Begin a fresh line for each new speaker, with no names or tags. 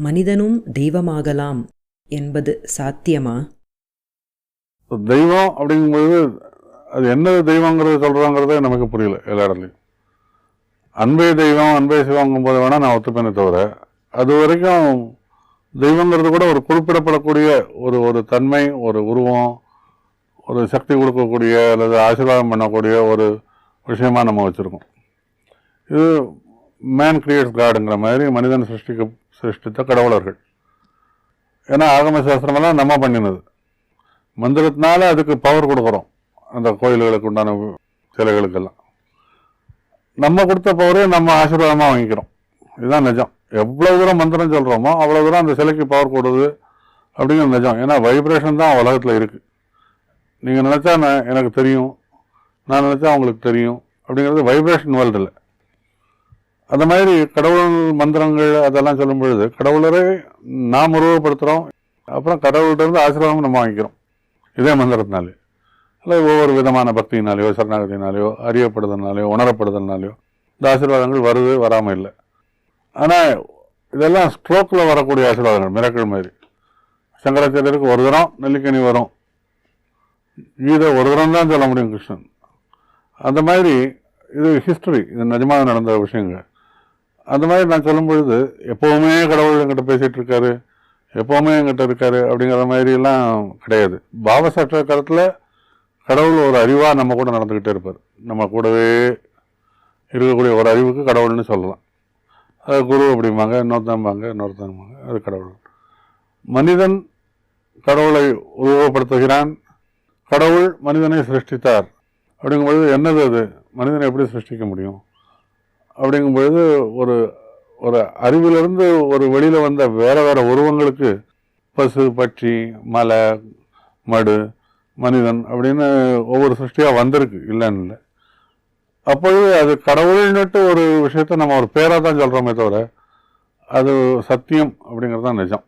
மனிதனும் தெய்வமாகலாம் என்பது சாத்தியமா?
தெய்வம் அப்படிங்கும்போது அது என்ன தெய்வங்கிறது சொல்கிறாங்கிறதே நமக்கு புரியல எல்லா இடத்துலையும் அன்பே தெய்வம் அன்பே சிவங்கும் போது வேணால் நான் ஒத்துப்பேனே தவிர அது வரைக்கும் தெய்வங்கிறது கூட ஒரு குறிப்பிடப்படக்கூடிய ஒரு ஒரு தன்மை ஒரு உருவம் ஒரு சக்தி கொடுக்கக்கூடிய அல்லது ஆசீர்வாதம் பண்ணக்கூடிய ஒரு விஷயமா நம்ம வச்சுருக்கோம். இது மேன் கிரியேட்ஸ் காடுங்கிற மாதிரி மனிதன் சிருஷ்டிக்கு சிருஷ்டித்த கடவுளர்கள். ஏன்னா ஆகம சாஸ்திரமெல்லாம் நம்ம பண்ணினது. மந்திரத்தினால அதுக்கு பவர் கொடுக்குறோம். அந்த கோயில்களுக்கு உண்டான சிலைகளுக்கெல்லாம். நம்ம கொடுத்த பவரே நம்ம ஆசீர்வாதமாக வாங்கிக்கிறோம். இதுதான் நிஜம். எவ்வளோ தூரம் மந்திரம் சொல்கிறோமோ அவ்வளோ தூரம் அந்த சிலைக்கு பவர் கொடுது அப்படிங்கிறது நிஜம். ஏன்னா வைப்ரேஷன் தான் உலகத்தில் இருக்குது நீங்கள் நினச்சா நான் எனக்கு தெரியும். நான் நினச்சா உங்களுக்கு தெரியும். அப்படிங்கிறது வைப்ரேஷன் வேர்ல்டில் அந்த மாதிரி கடவுள் மந்திரங்கள் அதெல்லாம் சொல்லும் பொழுது கடவுளரை நாம் உருவப்படுத்துகிறோம் அப்புறம் கடவுள்கிட்ட இருந்து ஆசீர்வாதம் நம்ம வாங்கிக்கிறோம். இதே மந்திரத்தினாலே. இல்லை ஒவ்வொரு விதமான பக்தியினாலேயோ சரணாகத்தினாலேயோ அறியப்படுதல்னாலேயோ உணரப்படுதல்னாலேயோ இந்த ஆசீர்வாதங்கள் வருது வராமல் இல்லை. ஆனால் இதெல்லாம் ஸ்ட்ரோக்கில் வரக்கூடிய ஆசீர்வாதங்கள் மிரக்கள் மாதிரி. சங்கராச்சாரியருக்கு ஒரு தரம் நெல்லிக்கனி வரும். கீதை ஒரு தரம் தான் சொல்ல முடியும் கிருஷ்ணன். அந்த மாதிரி இது ஹிஸ்டரி இது நிஜமாக நடந்த விஷயங்கள். அந்த மாதிரி நான் சொல்லும் பொழுது எப்போவுமே கடவுள் என்கிட்ட பேசிகிட்டு இருக்காரு எப்போவுமே என்கிட்ட இருக்காரு அப்படிங்கிற மாதிரிலாம் கிடையாது. பாவ காலத்தில் கடவுள் ஒரு அறிவாக நம்ம கூட நடந்துக்கிட்டே இருப்பார். நம்ம கூடவே இருக்கக்கூடிய ஒரு அறிவுக்கு கடவுள்னு சொல்லலாம். அது குரு அப்படிம்பாங்க இன்னொருத்தம்பாங்க இன்னொருத்தம்பாங்க அது கடவுள். மனிதன் கடவுளை உருவப்படுத்துகிறான் கடவுள் மனிதனை சிருஷ்டித்தார். அப்படிங்கும்பொழுது என்னது அது? மனிதனை எப்படி சிருஷ்டிக்க முடியும்? அப்படிங்கும்பொழுது ஒரு ஒரு அறிவிலிருந்து ஒரு வெளியில் வந்த வேறு வேறு உருவங்களுக்கு பசு பட்சி மலை மடு மனிதன் அப்படின்னு ஒவ்வொரு சிருஷ்டியாக வந்திருக்கு இல்லைன்னு இல்லை. அப்பொழுது அது கடவுள்னுட்டு ஒரு விஷயத்த நம்ம ஒரு பேராக தான் சொல்கிறோமே தவிர அது சத்தியம் அப்படிங்கிறது தான் நிஜம்.